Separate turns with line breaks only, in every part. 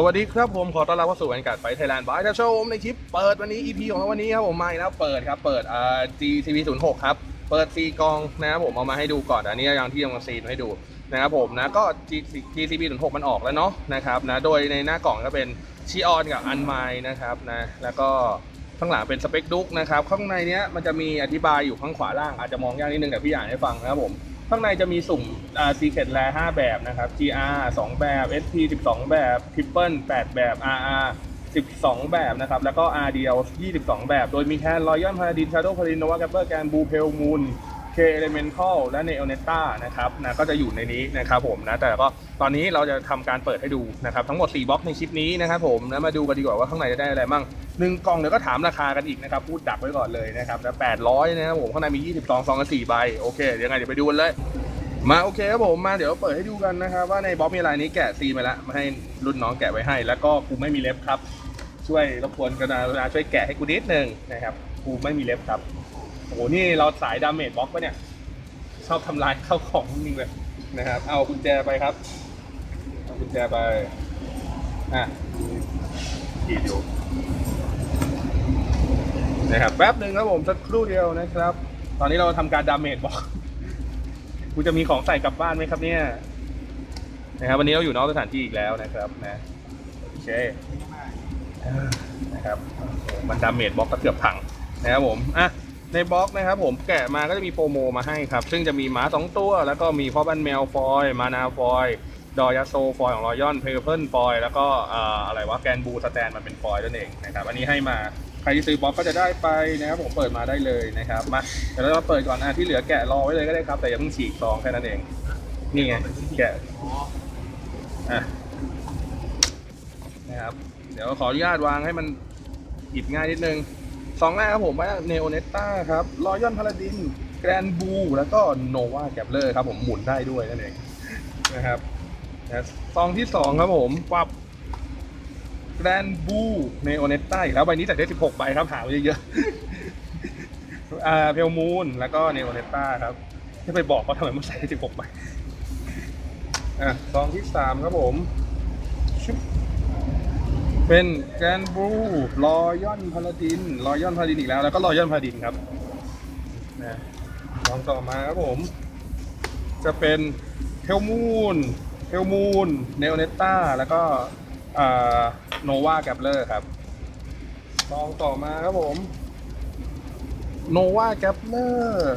สวัสดีครับผมขอต้อนรับเข้าสู่บรรยากาศไฟไทยแลนด์บายท่านชมในคลิปเปิดวันนี้ EP ของวันนี้ครับผมมาแล้วเปิดครับเปิดอ่า GTV 0 6ครับเปิดซีกองนะครับผมเอามาให้ดูก่อนอันนี้ยังที่ยังมาซีนให้ดูนะครับผมนะก็ GTV 0 6มันออกแล้วเนาะนะครับนะโดยในหน้ากล่องก็เป็นชีออนกับอันไมนะครับนะแล้วก็ข้างหลังเป็นสเปคดุกนะครับข้างในเนี้ยมันจะมีอธิบายอยู่ข้างขวาล่างอาจจะมองยากนิดนึงแต่พี่อ่านให้ฟังนะครับผม ข้างในจะมีสุ่มอ่า Secret Rare 5แบบนะครับ GR 2 แบบ SP 12 แบบ Triple 8 แบบ RR 12 แบบนะครับ แล้วก็ R เดียว22 แบบ โดยมีแคนรอยอนพาราดินชาโดพารินโนวาแกปเปอร์แกนบูเพลมูน เคเอเลเมนทัลและเนโอเนต้านะครับนะก็จะอยู่ในนี้นะครับผมนะแต่ก็ตอนนี้เราจะทำการเปิดให้ดูนะครับทั้งหมด 4บล็อกในคลิปนี้นะครับผมนะมาดูกันดีกว่าว่าข้างในจะได้อะไรบ้างหนึ่งกล่องเดี๋ยวก็ถามราคากันอีกนะครับพูดดักไว้ก่อนเลยนะครับแล้ว800นะครับผมข้างในมี 22ซองกัน4ใบโอเคเดี๋ยวไงเดี๋ยวไปดูกันเลยมาโอเคครับผมมาเดี๋ยวเปิดให้ดูกันนะครับว่าในบล็อกมีอะไรนี้แกะซีนไปแล้วมาให้รุ่นน้องแกะไว้ให้ แล้วก็กูไม่มีเล็บครับ ช่วยรบกวนกรุณาช่วยแกะให้กูนิดนึงนะครับกูไม่มีเล็บครับ โอ้โหนี่เราสายดาเมจบล็อกปะเนี่ย ชอบทำลายข้าวของจริงเลยนะครับ เอากุญแจไปครับ เอากุญแจไป อะดีดูนะครับแป๊บหนึ่งครับผมสักครู่เดียวนะครับ ตอนนี้เราทำการดาเมจบล็อกกูจะมีของใส่กลับบ้านไหมครับเนี่ยนะครับวันนี้เราอยู่นอกสถานที่อีกแล้วนะครับนะโอเคนะครับมันดาเมจบล็อกก็เกือบพังนะครับผมอะ ในบล็อกนะครับผมแกะมาก็จะมีโปรโมมาให้ครับ ซึ่งจะมีหมาสองตัว แล้วก็มีพ่อบ้านแมวฟอย มานาฟอย ดอยาโซฟอยของรอยอนเพลเพิลฟอย แล้วก็อะไรวะแกนบูสแตนมันเป็นฟอยนั่นเองนะครับอันนี้ให้มาใครที่ซื้อบล็อกก็จะได้ไปนะครับผมเปิดมาได้เลยนะครับมาเดี๋ยวเรามาเปิดก่อนอะที่เหลือแกะรอไว้เลยก็ได้ครับแต่อย่าเพิ่งฉีกซองแค่นั้นเองนี่ไงแกะอะนะครับเดี๋ยวขออนุญาตวางให้มันหยิบง่ายนิดนึง สองแรกครับผมว่าเนโอเนต้าครับรอยอนพาราดินแกรนบูแล้วก็โนวาแกปเลอร์ครับผมหมุนได้ด้วยนั่นเองนะครับนะซองที่สองครับผมปับแกรนบูเนโอเนต้าอีกแล้วใบนี้แต่ได้สิบหกใบครับหาไว้เยอะๆอ่าเพลมูนแล้วก็เนโอเนต้าครับที่ไปบอกเขาทำไมมันใส่ได้สิบหกใบอะซองที่สามครับผมชุบ เป็นแกรนบูรอยอนพาราดินรอยอนพาราดินอีกแล้ว แล้วก็รอยอนพาราดินครับนะซองต่อมาครับผม จะเป็นเทลมูนเทลมูนเนโอเนต้าแล้วก็โนวาแกปเลอร์ครับซองต่อมาครับผมโนวาแกปเลอร์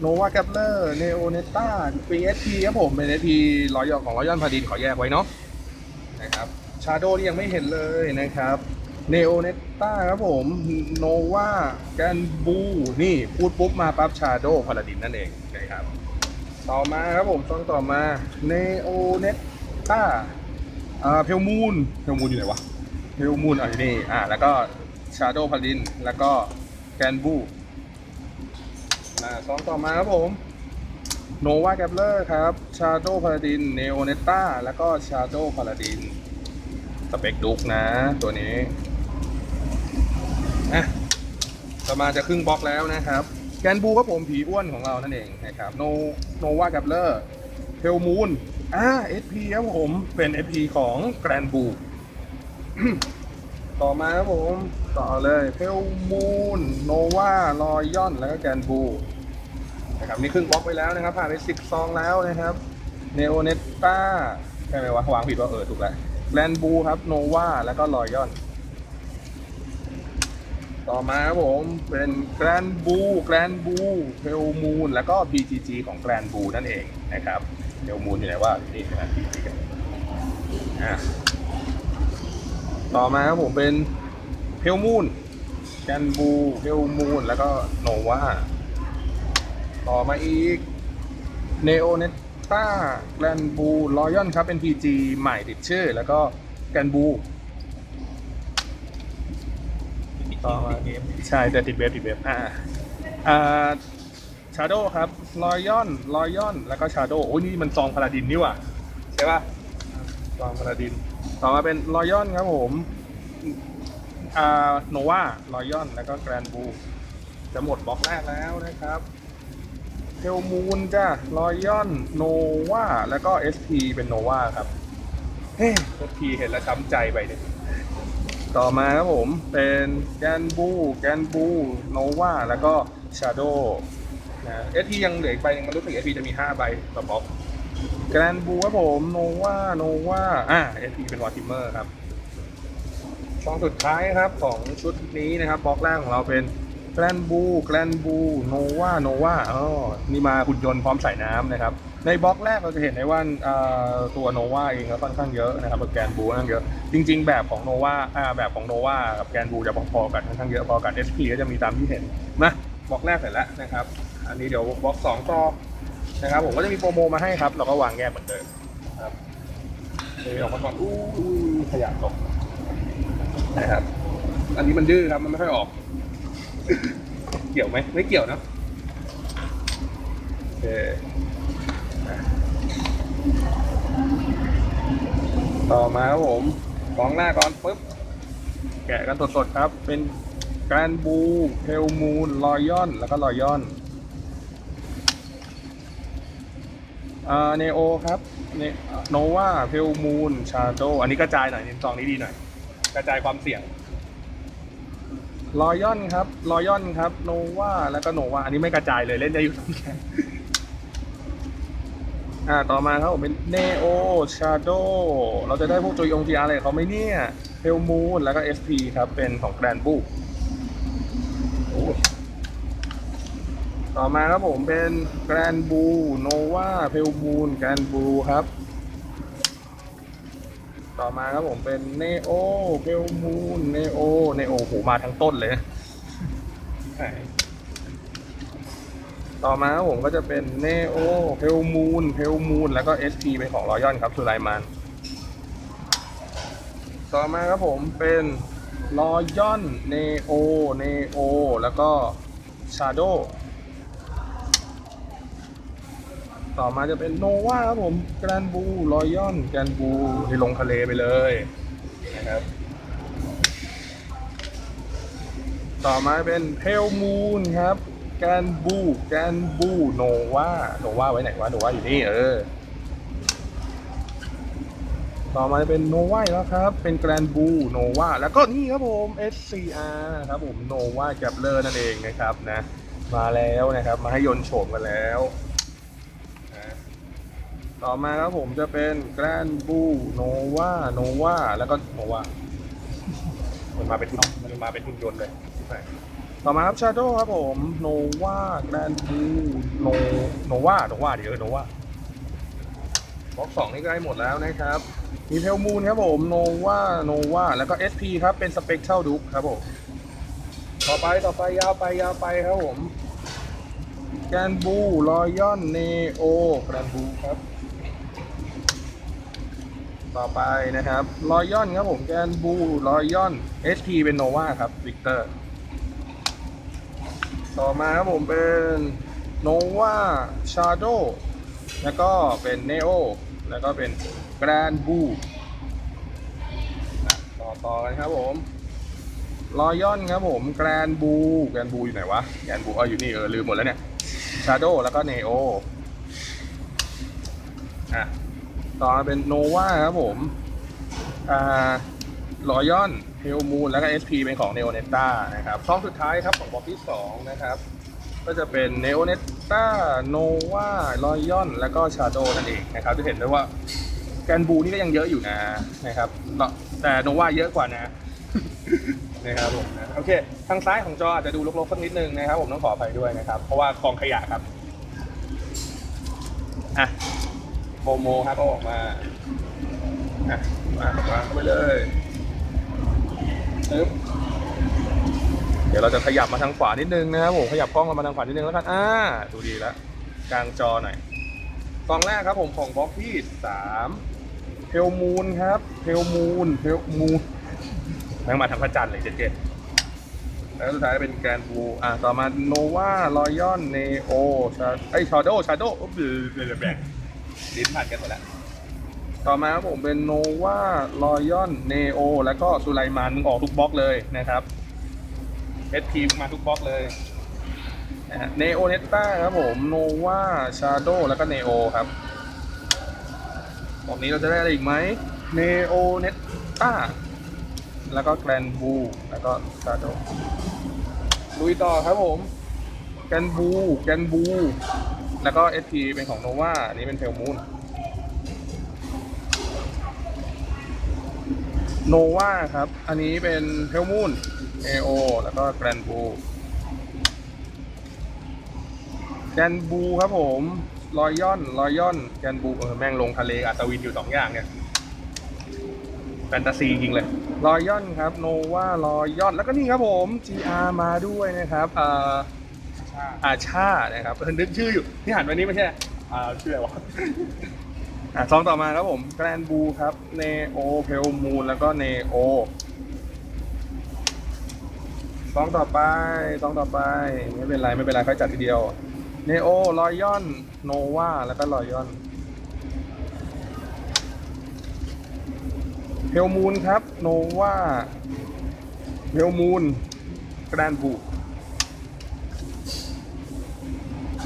โนวาแกปเลอร์เนโอเนต้า PSP ครับผมเป็น SP ร้อยยอของร้อยยอนพาดินขอแยกไว้เนาะนะครับ ชาโดนี่ยังไม่เห็นเลยนะครับเนโอเนต้าครับผมโนวาแกนบูนี่พูดปุ๊บมาปั๊บชาโดพาราดินนั่นเองนะครับต่อมาครับผมต้องต่อมาเนโอเนต้าอ่าเพลมูนเพลมูนอยู่ไหนวะเพลมูนอะอยู่นี่อ่าแล้วก็ชาโดพาราดินแล้วก็แกนบูอ่าซองต่อมาครับผมโนวาแกปเลอร์ครับชาโดพาราดินเนโอเนต้าแล้วก็ชาโดพาราดิน สเปกดุกนะ ตัวนี้อะต่อมาจะครึ่งบล็อกแล้วนะครับ แกนบูครับผมผีอ้วนของเรานั่นเองนะครับโนโนวาแกปเลอร์เทลมูนอ่าเอสพีครับผมเป็น SP ของแกรนบูต่อมาครับผมต่อเลยเพลมูนโนวารอย่อนแล้วก็แกนบูนะครับนี่ครึ่งบล็อกไปแล้วนะครับผ่านไปสิบซองแล้วนะครับเนโอเนต้าใช่ไหมวะวางผิดว่าเออถูกแล้ว แกรนบูครับโนวาแล้วก็รอยอน ต่อมาครับผมเป็นแกรนบูแกรนบูเพลมูนแล้วก็ PGG ของแกรนบูนั่นเองนะครับเพลมูนอยู่ไหนว่านี่นะ PGG กันต่อมาครับผมเป็นเพลมูนแกนบูเพลมูนแล้วก็โนวาต่อมาอีกเนโอเนตาแกรนบูรอยอนครับเป็น PG ใหม่ติดชื่อ แล้วก็แกนบูต่อมาใช่แต่ติดเว็บติดเว็บอ่าอ่าชาโดครับรอยอนรอยอนแล้วก็ชาโดโอ้ยนี่มันซองพาราดินนี่หว่าใช่ป่ะซองพาราดิน ต่อมาเป็นรอยอนครับผมอ่าโนวารอยอนแล้วก็แกรนบูจะหมดบล็อกแรกแล้วนะครับ เทลมูนจ้ารอยอนโนวาแล้วก็ SP เป็นโนวาครับ เฮ้ยทีเห็นแล้วช้ำใจไปเนี่ยต่อมาครับผมเป็นแกนบูแกนบูโนวาแล้วก็ชาโดนะเอทียังเหลืออีกใบนึงมันรู้สึกเอทีจะมี 5 ใบต่อบ็อกแกนบูครับผมโนวาโนวาอ่าเอทีเป็นวอร์ติเมอร์ครับช่องสุดท้ายครับของชุดนี้นะครับบล็อกแรกของเราเป็น แกรนบูแกรนบูโนวาโนวาอ๋อนี่มาหุ่นยนต์พร้อมใส่น้ำนะครับ ในบล็อกแรกเราจะเห็นได้ว่าตัวโนวาเองก็ค่อนข้างเยอะนะครับแกลนบูค่อนข้างเยอะ จริง ๆ แบบของโนวาแบบของโนวากับแกลนบูจะพอๆกันค่อนข้างเยอะพอกัน SP ก็จะมีตามที่เห็นนะบล็อกแรกเสร็จแล้วนะครับ อันนี้เดี๋ยวบล็อกสองต่อนะครับผมก็จะมีโปรโมมาให้ครับ เราก็วางแยกเหมือนเดิมครับเดี๋ยวออกมาก่อนอู้อู้ขยะตกนะครับ อันนี้มันดื้อครับมันไม่ค่อยออก เกี่ยวไหมไม่เกี่ยวนะโอเคต่อมาครับผมกองหน้าก่อนปุ๊บ แกะกันสดๆครับ เป็นแกรนบูเทลมูนลอยอน แล้วก็ลอยอนอ่าเนโอครับเนโนวาเทลมูนชาโดอันนี้กระจายหน่อยนินซองนี้ดีหน่อย กระจายความเสี่ยง ลอยอนครับลอยอนครับ โนวาแล้วก็โนวาอันนี้ไม่กระจายเลยเล่นได้อยู่ตรงแขนอ่าต่อมาครับผมเป็น Neo Shadow เราจะได้พวกจุยองจีอะไรเขาไหมเนี่ยเ l ลมูนแล้วก็ SP ครับ เป็นของแกรนบูต่อมาครับผมเป็นแกรนบูโนวาเพลมูนแกรนบูครับ ต่อมาครับผมเป็น Neo เพลมูน Neo Neo โอหมาทั้งต้นเลย ต่อมาครับผมก็จะเป็น Neo เพลมูนเพลมูนแล้วก็ SP เป็นของรอยอนครับสุไลมานต่อมาครับผมเป็นรอยอน Neo Neo แล้วก็ Shadow ต่อมาจะเป็นโนวาครับผมแกรนบูรอยอนแกรนบูที่ลงทะเลไปเลยนะครับต่อมาเป็นเพลมูนครับ แกนบูแกนบูโนวาโนวาไว้ไหนวะโนวาอยู่นี่เออ ต่อมาจะเป็นโนวาแล้วครับ เป็นแกรนบูโนวาแล้วก็นี่ครับผม SCR ครับผมโนวาแกปเลอร์นั่นเองนะครับนะ มาแล้วนะครับ มาให้ยนโฉมกันแล้ว ต่อมาครับผมจะเป็นแกรนบูโนวาโนวาแล้วก็โนวามันมาเป็นหุ่นมันมาเป็นหุ่นยนต์เลยต่อมาครับชาโดครับผมโนวาแกรนบูโนโนวาโนวาเดี๋ยวโนวาบล็อกสองนี่ใกล้หมดแล้วนะครับ มีเทลมูนครับผมโนวาโนวาแล้วก็ SP ครับเป็นสเปกเช่าดุกครับผมต่อไปต่อไปยาวไปยาวไปครับผมแกนบูรอยอนเนโอแกรนบูครับ ต่อไปนะครับรอยอนครับผมแกนบูรอยอน SP เป็นโนวาครับวิกเตอร์ต่อมาครับผมเป็นโนวาชาร์โดแล้วก็เป็นเนโอแล้วก็เป็นแกรนบูต่อต่อกันครับผมรอยอนครับผมแกรนบูแกรนบูอยู่ไหนวะแกรนบูเอออยู่นี่เออลืมหมดแล้วเนี่ยชาร์โดแล้วก็เนโออะ ต่อมาเป็นโนวาครับผม อ่ารอยอนเฮลมูนแล้วก็ SP เป็นของ n e o n e t t a นะครับช่องสุดท้ายครับของบล็อกที่ 2 นะครับ ก็จะเป็น n e o n e t t a Nova Royal แล้วก็ Shadow นั่นเองนะครับจะเห็นได้ว่าแกนบูนี่ก็ยังเยอะอยู่นะนะครับ แต่ Nova เยอะกว่านะนะครับผมโอเค ทางซ้ายของจออาจจะดูรกๆสักนิดนึงนะครับ ผมต้องขออภัยด้วยนะครับ เพราะว่ากองขยะครับอะ โปรโมครับเอาออกมาอะมาออกมาเข้าไปเลยปึ๊บเดี๋ยวเราจะขยับมาทางขวานิดนึงนะครับผมขยับกล้องเรามาทางขวานิดนึงแล้วกันอ่าดูดีแล้วกลางจอหน่อยกล้องแรกครับผมของบล็อกที่สามเพลมูนครับเพลมูนเพลมูนแม่งมาทางพระจันทร์เลยเจ็ดแล้วสุดท้ายเป็นแกรนบูอะต่อมาโนวารอยอนเนโอชาไอชาโดชาโดอุ๊บเดี๋ยวแบ่ง ลิ้นผ่านกันหมดแล้ว ต่อมาครับผมเป็นโนวารอยอนเนโอแล้วก็สุไลมานมึงออกทุกบล็อกเลยนะครับเอสทีมาทุกบล็อกเลยเนโอเนต้าครับผมโนวาชาโดแล้วก็เนโอครับบอกนี้เราจะได้อะไรอีกไหมเนโอเนต้าแล้วก็แกรนบูแล้วก็ซาโดลุยต่อครับผมแกรนบูแกรนบู แล้วก็เอสพีเป็นของโนวาอันนี้เป็นเพลมูนโนวาครับ อันนี้เป็นเพลมูนเอโอแล้วก็แกรนบูแกรนบูครับผมรอยย่อนรอยย่อนแกรนบูเออแม่งลงทะเลอัศวินอยู่สองอย่างเนี่ยแฟนตาซีจริงเลยรอยย่อนครับโนวารอยย่อนแล้วก็นี่ครับผม GR มาด้วยนะครับอ่า อาชานะครับเออนึกชื่ออยู่ที่หันไปนี้ไม่ใช่อ่าชื่ออะไรวะอะซองต่อมาครับผมแกรนบูครับเนโอเพลมูนแล้วก็เนโอซองต่อไปซองต่อไปไม่เป็นไรไม่เป็นไรค่อยจัดทีเดียวเนโอรอยยอนโนวาแล้วก็รอยยอนเพลมูนครับโนวาเพลมูนแกรนบู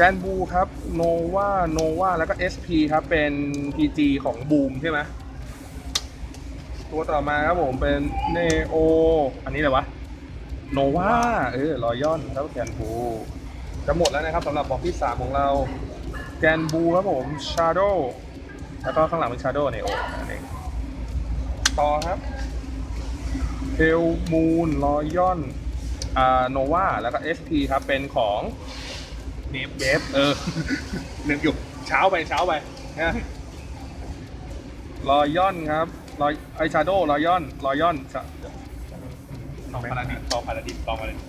แกรนบูครับโนวาโนวาแล้วก็ SP ครับ เป็น PG ของบูมใช่ไหมตัวต่อมาครับผมเป็นเนโออันนี้อะไรวะโนวาเออรอยอนแล้วแกรนบูจะหมดแล้วนะครับสำหรับบ็อกที่ 3 ของเรา แกรนบูครับผมชาร์โดแล้วก็ข้างหลังเป็นชาร์โดเนโอนั่นเองต่อครับเทลมูนรอยอนอ่าโนวาแล้วก็ SP ครับ เป็นของ เบฟเบฟเออนึกอยู่เช้าไปเช้าไปนะรอยอนครับรอยไอชาโดรอยอนรอยอน
ตองพาราดินตองพาราดินตองพาราดิน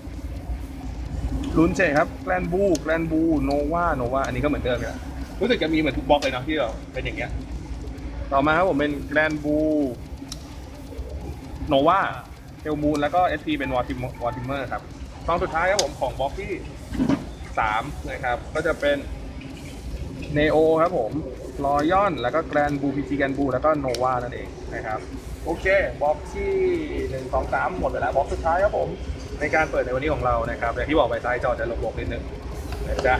ลุนเจครับแกลนบูแกลนบูโนวาโนวาอันนี้ก็เหมือนเดิมเนี่ยรู้สึกจะมีเหมือนทุกบล็อกเลยเนาะที่เราเป็นอย่างเงี้ย ต่อมาครับผมเป็นแกรนบูโนวาเทลมูนแล้วก็ SP เป็นวอร์ติมวอร์ติเมอร์ครับซองสุดท้ายครับผมของบล็อกที่ สามนะครับ ก็จะเป็นเนโอครับผมรอยอนแล้วก็แกรนบูพีจีแกรนบูแล้วก็โนวานั่นเองนะครับ โอเคบล็อกที่หนึ่งสองสามหมดไปแล้วบล็อกสุดท้ายครับผม ในการเปิดในวันนี้ของเรานะครับอย่างที่บอกไปซ้ายจอจะหลบๆนิดนึงนะจ๊ะ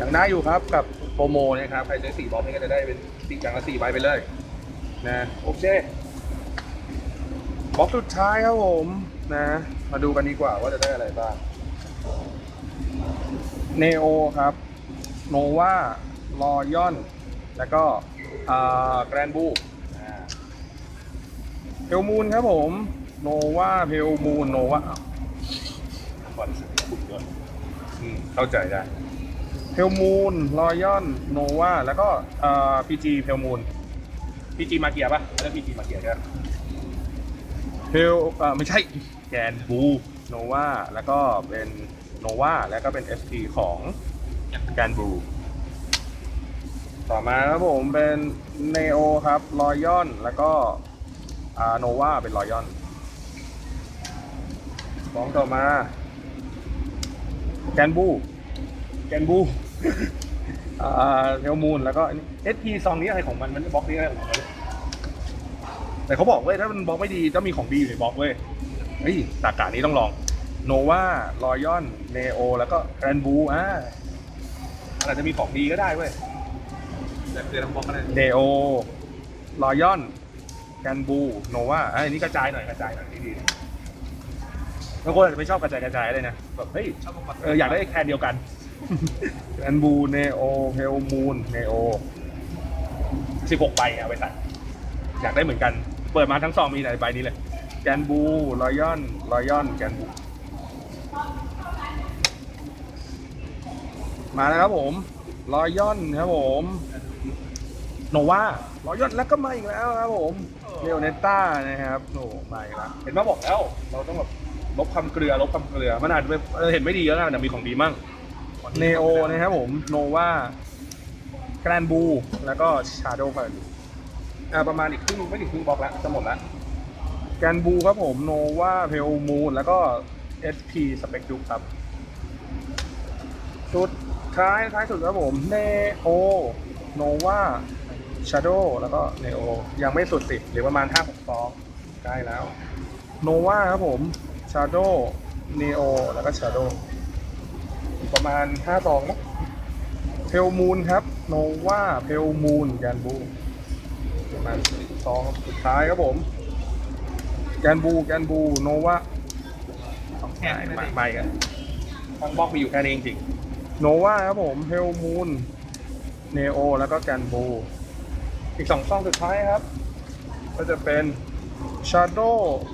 ยังได้อยู่ครับกับโปรโมนะครับ ใครซื้อสี่บล็อกนี้ก็จะได้เป็นสี่อย่างละสี่ใบไปเลยนะโอเคบล็อกสุดท้ายครับผมนะ มาดูกันดีกว่าว่าจะได้อะไรบ้าง เนโอครับโนวารอยอน แล้วก็แกรนบูเพลมูนครับผมโนวาเพลมูนโนวา
ก่อนขุดย
อืมเข้าใจได้เพลมูนรอยอนโนวาแล้วก็พีจีเพลมูน
พีจีมาเกียร์ป่ะอันนั้นพีจีมาเกียร์ใช่
เพลไม่ใช่แกนบูโนวาแล้วก็เป็น โนวาแล้วก็เป็น SP ของแกนบูต่อมาครับผมเป็นเนโอครับรอยอนแล้วก็โนวาเป็นรอยอนของต่อมาแกนบูแกนบูเทลมูนแล้วก็เอันนี้ SP ซองนี้อะไรของมันมันบล็อกนี้อะไรของมันแต่เขาบอกเว้ยถ้ามันบล็อกไม่ดีจะมีของดีอยู่ในบล็อกเว้ยเฮ้ยตากานี้ต้องลอง โนวารอยอนเนโอแล้วก็แกรนบูอ่า
อาจจะมีของดีก็ได้เว้ยแต่คือทั้งบล็อกก็ได้
เนโอรอยอนแกรนบูโนวาอันนี้กระจายหน่อยกระจายหน่อยดีๆบางคนอาจจะไม่ชอบกระจายกระจายเลยนะแบบเฮ้ย
ชอบ
เอออยากได้แคนเดียวกันแกรนบูเนโอเพลมูนเนโอสิบหกใบเอาไปใส่อยากได้เหมือนกัน เปิดมาทั้งซองมีแต่ใบนี้เลยแกนบูรอยอนรอยอนแกนบู มาแล้วครับผมรอยอนครับผมโนวารอยอนแล้วก็มาอีกแล้วครับผมเรโอเนต้านะครับโอ้มาอีกแล้วเห็นมาบอกแล้ว เราต้องแบบลบคำเกลือลบคำเกลือมันอาจจะเห็นไม่ดีแล้วนะแต่มีของดีมั่งเนโอนะครับผมโนวาแกรนบู แล้วก็ชาโดว์พาราอ่าประมาณอีกครึ่งไม่ถึงครึ่งบล็อกแล้วจะหมดแล้วแกนบูครับผมโนวาเพลมูนแล้วก็ SP สเปกดูครับสุด ท้ายท้ายสุดครับผมเนโอโนวาชาโดแล้วก็เนโอยังไม่สุดสิบหรือประมาณ5 6ซองใกล้แล้วโนวาครับผมชาโดเนโอแล้วก็ชาโดประมาณ5ซองมั้งเพลมูนครับโนวาเพลมูนแกนบูประมาณซองสุดท้ายครับผมแกนบูแกนบูโนวา
สองแท
ไม่
น
ไม่ไม่กัน
ทั้งบล็อกมีอยู่แค่นี้จริง
โนวาครับผมเฮลมูนเนโอแล้วก็แกนบู
ๆ
อีกสองซองสุดท้ายครับ ก็จะเป็นชาร์โด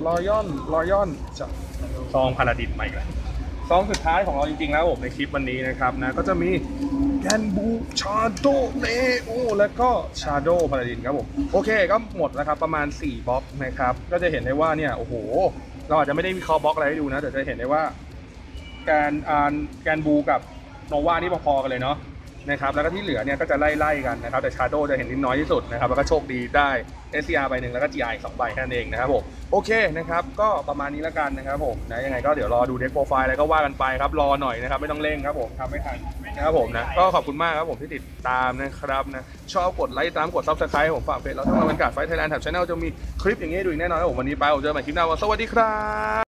รอยอนรอยอนจะ
ซองพาราดินใหม่แล้ว
ซองสุดท้ายของเราจริงๆแล้วผมในคลิปวันนี้นะครับนะก็จะมีแกนบูชาโดเนโอแล้วก็ชาโดพาราดินครับผมโอเคก็หมดแล้วครับประมาณ 4บล็อกนะครับ ก็จะเห็นได้ว่าเนี่ยโอ้โห เราอาจจะไม่ได้วิเคราะห์บล็อกอะไรให้ดูนะ แต่จะเห็นได้ว่าแกนอ่านแกนบูกับ โนวานี่พอๆกันเลยเนาะนะครับแล้วก็ที่เหลือเนี่ยก็จะไล่ๆกันนะครับแต่ชาโดจะเห็นนิดน้อยที่สุดนะครับแล้วก็โชคดีได้ SCR ใบหนึ่งแล้วก็ GI สองใบแค่นั้นเองนะครับผมโอเคนะครับก็ประมาณนี้แล้วกันนะครับผมนะยังไงก็เดี๋ยวรอดูเด็กโปรไฟล์อะไรก็ว่ากันไปครับรอหน่อยนะครับไม่ต้องเร่งครับผมทำไม่ทันนะครับผมนะก็ขอบคุณมากครับผมที่ติดตามนะครับนะชอบกดไลค์ตามกดซับสไครต์ผมฝากเพจเราทั้งมาเป็นการไฟไทยแลนด์แถบชาแนลจะมีคลิปอย่างนี้ดูอีกแน่นอนครับผมวันนี้ไปผมเจอกันใหม่คลิปหน้าวันสวัสดีครับ